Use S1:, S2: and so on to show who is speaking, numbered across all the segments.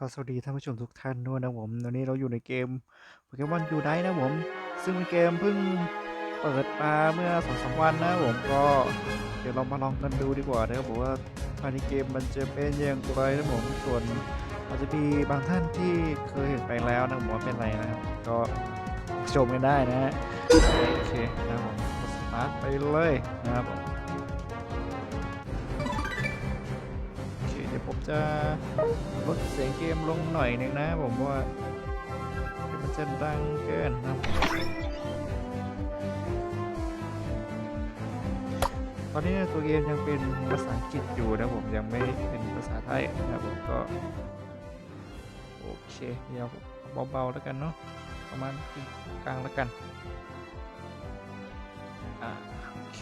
S1: ก็สวัสดีท่านผู้ชมทุกท่านด้วยนะผมวันนี้เราอยู่ในเกมโปเกมอนยูไนนะผม ซึ่งเป็นเกมเพิ่งเปิดมาเมื่อสองสามวันนะผมก็เดี๋ยวเรามาลองกันดูดีกว่านะครับผมว่าภายในเกมมันจะเป็นอย่างไรนะผมส่วนอาจจะมีบางท่านที่เคยเห็นไปแล้วนะผมว่าเป็นไรนะครับก็ชมกันได้นะฮะโอเคนะผมสตาร์ทไปเลยนะครับผม จะลดเสียงเกมลงหน่อยหนึ่งนะผมว่ามันจะดังเกินนะตอนนี้ตัวเกมยังเป็นภาษาอังกฤษอยู่นะผมยังไม่เป็นภาษาไทยนะผมก็โอเคเดี๋ยวเบาๆแล้วกันเนาะประมาณกลางแล้วกันอ่าโอเค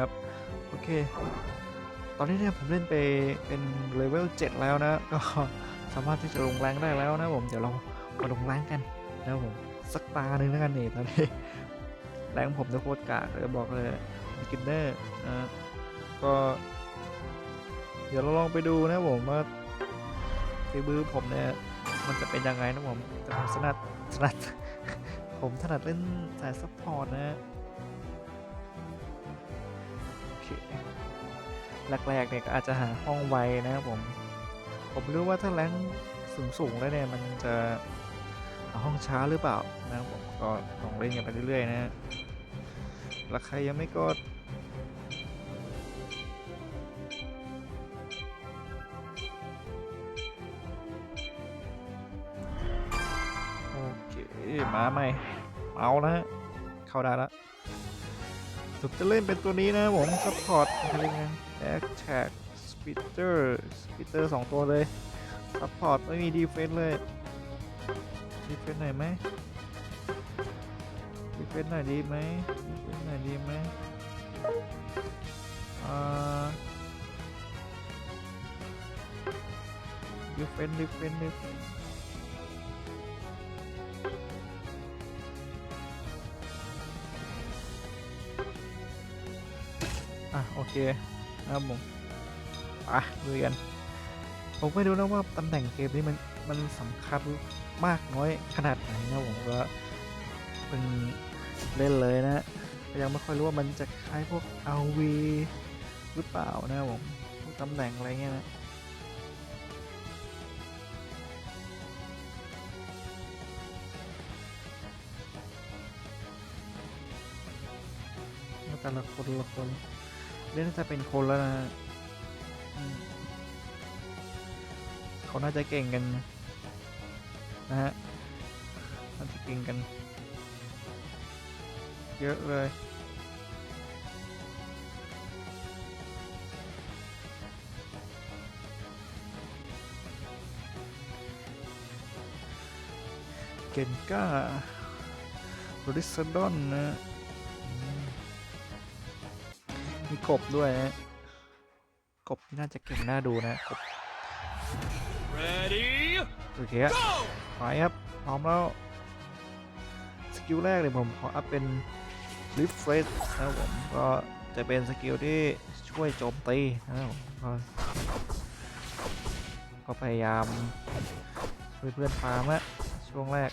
S1: ครับโอเค ตอนนี้เนี่ยผมเล่นไปเป็นเลเวล7แล้วนะ ก็สามารถที่จะลงแรงได้แล้วนะผมเดี๋ยวเรามาลงแรงกันนะผมสักตาหนึ่งแล้วกันเนี่ตอนนี้แรงผมจะโคตรกากเลยบอกเลยบิกินเนอร์นะก็ เดี๋ยวเราลองไปดูนะผมว่าฝีมือผมเนี่ยมันจะเป็นยังไงนะผมแต่ผมถนัดถนัดผมถนัดเล่นสายซัพพอร์ตนะโอเค แรกๆเนี่ยก็อาจจะหาห้องไวนะครับผม ผมรู้ว่าถ้าแรงสูงสูงๆแล้วเนี่ยมันจะหาห้องช้าหรือเปล่านะครับผมก็ลองเล่นกันไปเรื่อยๆนะแล้วใครยังไม่กดโอเคมาใหม่เอานะฮะเข้าได้แล้วผมจะเล่นเป็นตัวนี้นะผมซัพพอร์ตอะไรเงี้ย แอคแท็กสปิเตอร์สปิเตอร์สองตัวเลยซัพพอร์ตไม่มีดีเฟนส์เลยดีเฟนส์หน่อยไหมดีเฟนส์หน่อยดีไหมดีเฟนส์หน่อยดีไหมอ่าดีเฟนส์ดีเฟนส์ดีเฟนส์อะโอเค นะครับผมอะดูกัน ผมไม่รู้นะว่าตำแหน่งเกมนี้มันมันสำคัญมากน้อยขนาดไหนนะผมก็เพิ่งเล่นเลยนะยังไม่ค่อยรู้ว่ามันจะคล้ายพวก RV หรือเปล่านะผมตำแหน่งอะไรเงี้ยนะแต่ละคนละคน เล่นน่าจะเป็นคนแล้วนะเขาน่าจะเก่งกันนะฮะน่าจะเก่งกัน เยอะเลยเกนก้าโรดิสดอนนะ กบด้วยนะกบนี่น่าจะเก่งน่าดูนะกบ
S2: Ready?
S1: โอเคอะ
S2: Go!
S1: ไปครับพร้อมแล้วสกิลแรกเลยผมขออัพเป็นลิฟเฟสนะครับผมก็จะเป็นสกิลที่ช่วยโจมตีนะครับผมก็ก็พยายามช่วยเพื่อนฟาร์มอะช่วงแรก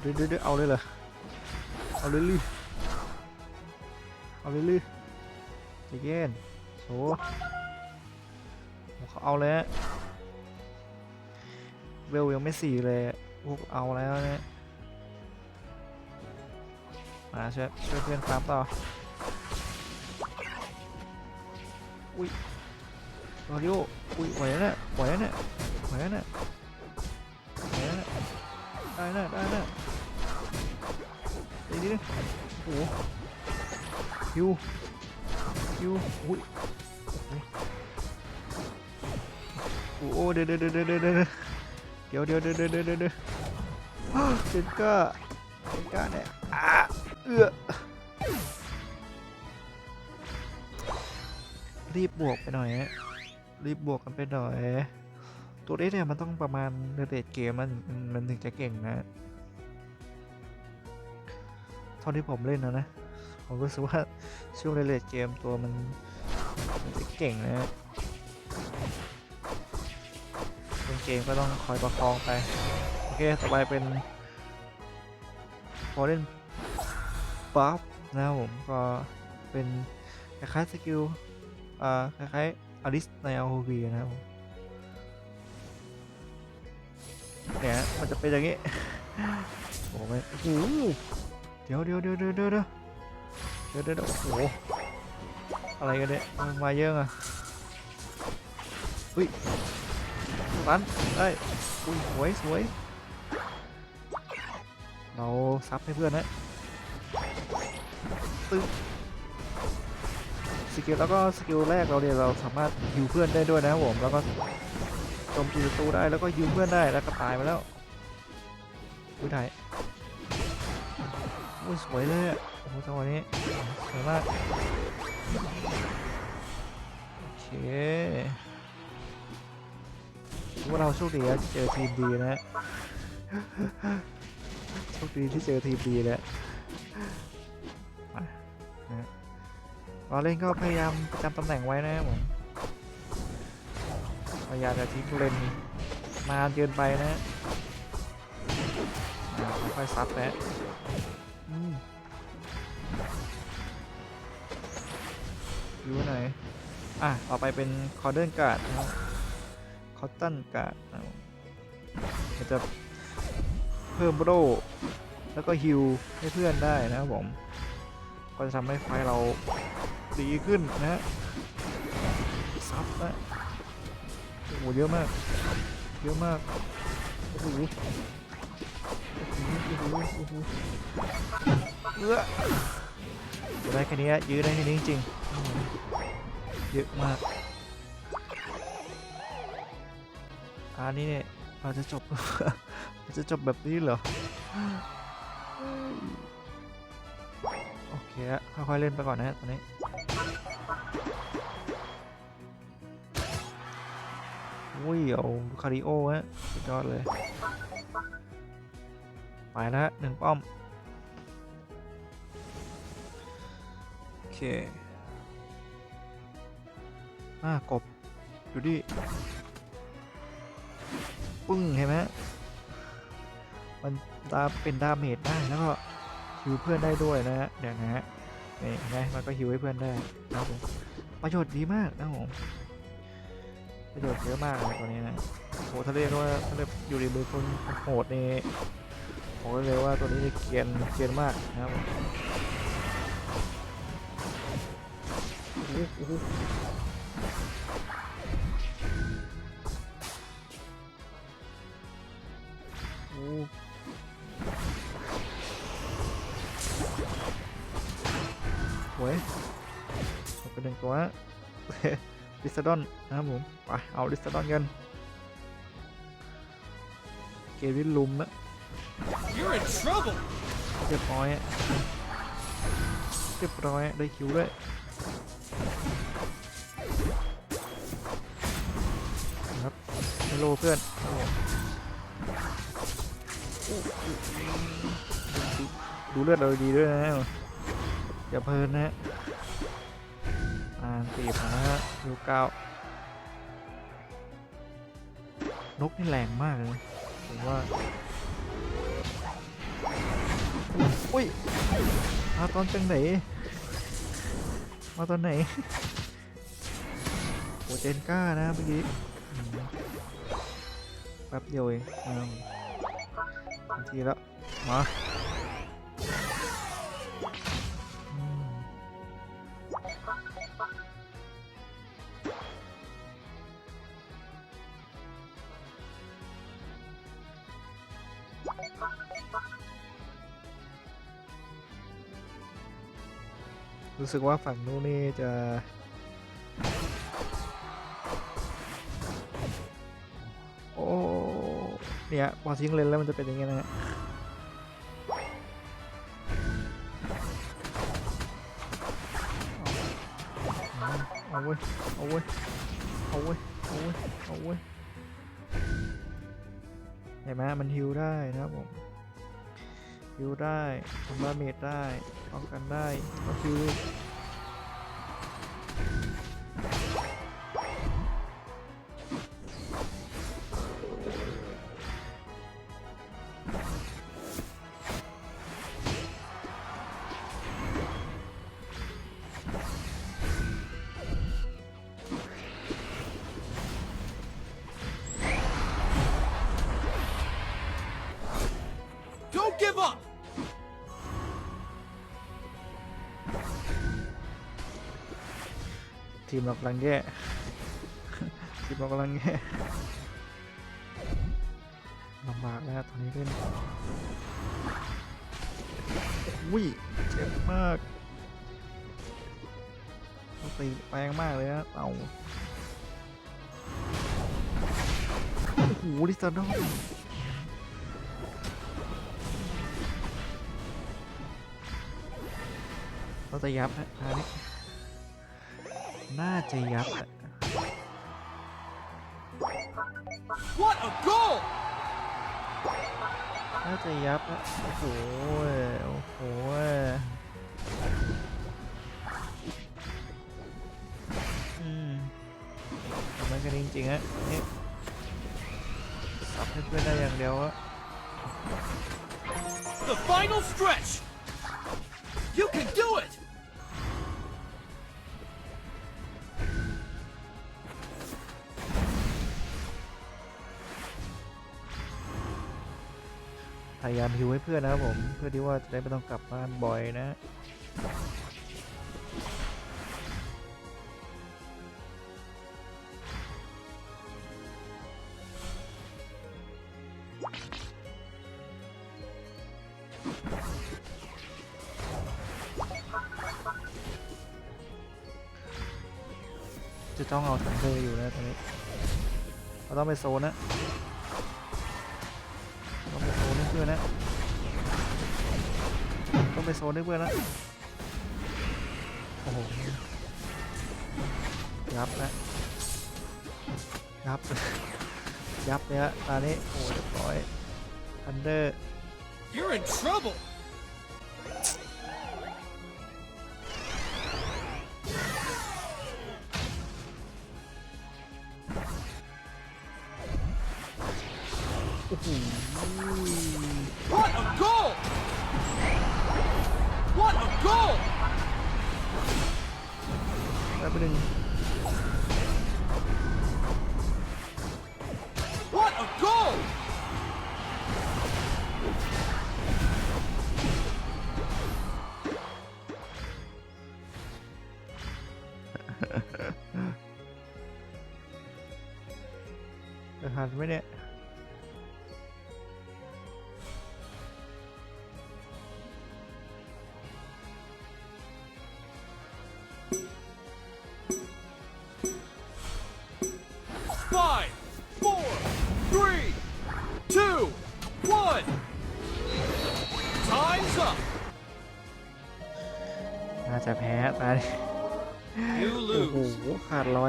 S1: เดี๋ยวเดี๋ยวเอาเลยเหรอเอาเลยลือเอาเลยลือใจเย็นโถเขาเอาแล้วเวลยังไม่สี่เลยพวกเอาแล้วเนี่ยมาช่วยช่วยเพื่อนฟาร์มต่ออุ้ย มาริโออุ้ยไหวแล้วเนี่ยไหวแล้วเนี่ยไหวแล้วเนี่ยไหวแล้วเนี่ยได้นะได้นะดีดิโอ้โหฮิวฮิวอุ้ยโอ้โหเดี๋ยวเดี๋ยวเดี๋ยวเดี๋ยวเดี๋ยวเดี๋ยวเดี๋ยวเดี๋ยวเดี๋ยวเดี๋ยวเดี๋ยวเดี๋ยวเจนก้าเจนก้าเนี่ยอะเอื้อรีบบวกไปหน่อยฮะ รีบบวกกันไปหน่อย ตัวนี้เนี่ยมันต้องประมาณเรทเกมมันมันมันถึงจะเก่งนะเท่าที่ผมเล่นนะนะ ผมรู้สึกว่าช่วงเรทเกมตัวมันมันจะเก่งนะเป็นเกมก็ต้องคอยประคองไป โอเค ต่อไปเป็นพอเล่นบัฟนะผมก็เป็นคล้ายๆสกิลอ่าคล้ายๆ อลิสใน ROV นะครับเนี่ยมันจะเป็นอย่างนี้โอ้โหไม่โอ้เดี๋ยวเดี๋ยวเดี๋ยวเดี๋ยวเดี๋ยวเดี๋ยวเดี๋ยวเดี๋ยวโอ้โหอะไรกันเนี่ยมาเยอะอะอุ้ยรันได้อุ้ยสวยสวยเราซับให้เพื่อนนะตึ้ง สกิลแล้วก็สกิลแรกเราเนี่ยเราสามารถฮิวเพื่อนได้ด้วยนะครับผมแล้วก็โจมตีศัตรูได้แล้วก็ฮิวเพื่อนได้แล้วก็ตายไปแล้วอุ้ยได้อุ้ยสวยเลยอะโอ้โหจังหวะนี้สวยมากโอเคถือว่าเราโชคดีนะเจอทีมดีนะฮะโชคดีที่เจอทีมดีแล้วนะ เราเล่นก็พยายามจำตำแหน่งไว้นะครับผมพยายามจะทิ้งเลนนานเกินไปนะค่อยซัดนะอืมอยู่ไหนอะ ต่อไปเป็นคอร์เดนการ์ดนะคอตตันการ์ดนะจะเพิ่มโรแล้วก็ฮิลให้เพื่อนได้นะครับผม ก็จะทำให้ไฟเรา ดีขึ้นนะฮะซับนะโอ้โหเยอะมาก เยอะมากโอ้โหโอ้โหโอ้โหโอ้โหเอื้อจะได้แค่นี้อะยื้อได้แค่นี้จริงๆอืมเยอะมากอันนี้เนี่ยเราจะจบเราจะจบแบบนี้เหรอ โอเคฮะค่อยๆเล่นไปก่อนนะฮะตอนนี้ อุ้ยเอาคาริโอฮะสุดยอดเลยไปแล้วฮะหนึ่งป้อม โอเคอ่ากบ ดูดิ ปึ้งเห็นไหมมันตาเป็นดาเมจได้แล้วก็ฮิวเพื่อนได้ด้วยนะฮะเดี๋ยวนะฮะนี่นไหมมันก็ฮิวให้เพื่อนได้นะผมประโยชน์ดีมากนะผม ประโยชน์เยอะมากเลยตัวนี้นะโหถ้าเรียกว่าถ้าเรียกอยู่ในมือคนโหดนี่ผมก็เลยว่าตัวนี้นี่เกียนเกียนมากนะครับโอ้โหโอ้ยเอาไปหนึ่งตัว ลิซาดอนนะครับผม ไป เอาลิซาดอนกัน เกวินลุมนะ
S2: You're in trouble!
S1: เรียบร้อยอะเรียบร้อยอะได้คิวด้วยครับฮัลโหลเพื่อนโอ้โหดูดูเลือดเราดีด้วยนะอย่าเพลินนะานตีบนะฮะดูเก้านกนี่แรงมากเลยผมว่า อุ้ย มาตอนจังไหน มาตอนไหนโอเจนก้านะเมื่อกี้แป๊บเดียวเองอืมทันทีแล้ว มา รู้สึกว่าฝั่งนู้นนี่จะโอ้เนี่ยพอทิ้งเลนแล้วมันจะเป็นอย่างเงี้ยนะฮะเอาเอาเว้ยเอาเว้ยเอาเว้ยเอาเว้ยเอาเว้ยเห็นไหมมันฮิวได้นะครับผม ฮิวได้ทำดาเมจได้ป้องกันได้ก็คือ ทีมเรากำลังแย่ทีมเรากำลังแย่ลำบากแล้วตอนนี้เล่นวิเจ็บมากตีแรงมากเลยนะเต่าโอ้โหดิสตาร์ดเราจะยับนะอันนี้ น่าจะยับอะ
S2: What a goal!
S1: น่าจะยับอะโอ้โห โอ้โห อืมทำไมกันจริงๆอะนี่สับให้เพื่อนได้อย่างเดียวอะ
S2: The final stretch! You can do it!
S1: พยายามฮิวให้เพื่อนนะครับผม เพื่อที่ว่าจะได้ไม่ต้องกลับบ้านบ่อยนะจะต้องเอาถังเธออยู่นะตอนนี้เราต้องไปโซนนะ เพื่อนนะต้องไปโซนให้เพื่อนนะโอ้โหยับนะยับยับเนี่ยตอนนี้โอ้ยเรียบร้อยอันเดอร์
S2: You're in trouble!
S1: ได้ไปหนึ่ง
S2: What a goal!
S1: จะทันไหมเนี่ย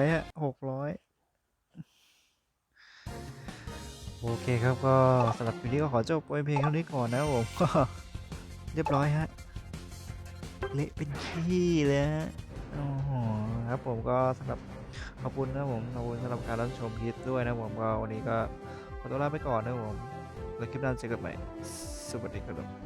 S1: ขาดร้อยอะหกร้อยโอเคครับก็สำหรับวิดีโอขอจบไว้เพียงเท่านี้ก่อนนะผมก็เรียบร้อยฮะเละเป็นขี้เลยฮะโอ้โหครับผมก็สำหรับขอบคุณนะผมขอบคุณสำหรับการรับชมคลิปด้วยนะผมก็วันนี้ก็ขอตัวลาไปก่อนนะผมแล้วคลิปหน้าเจอกันใหม่สวัสดีครับ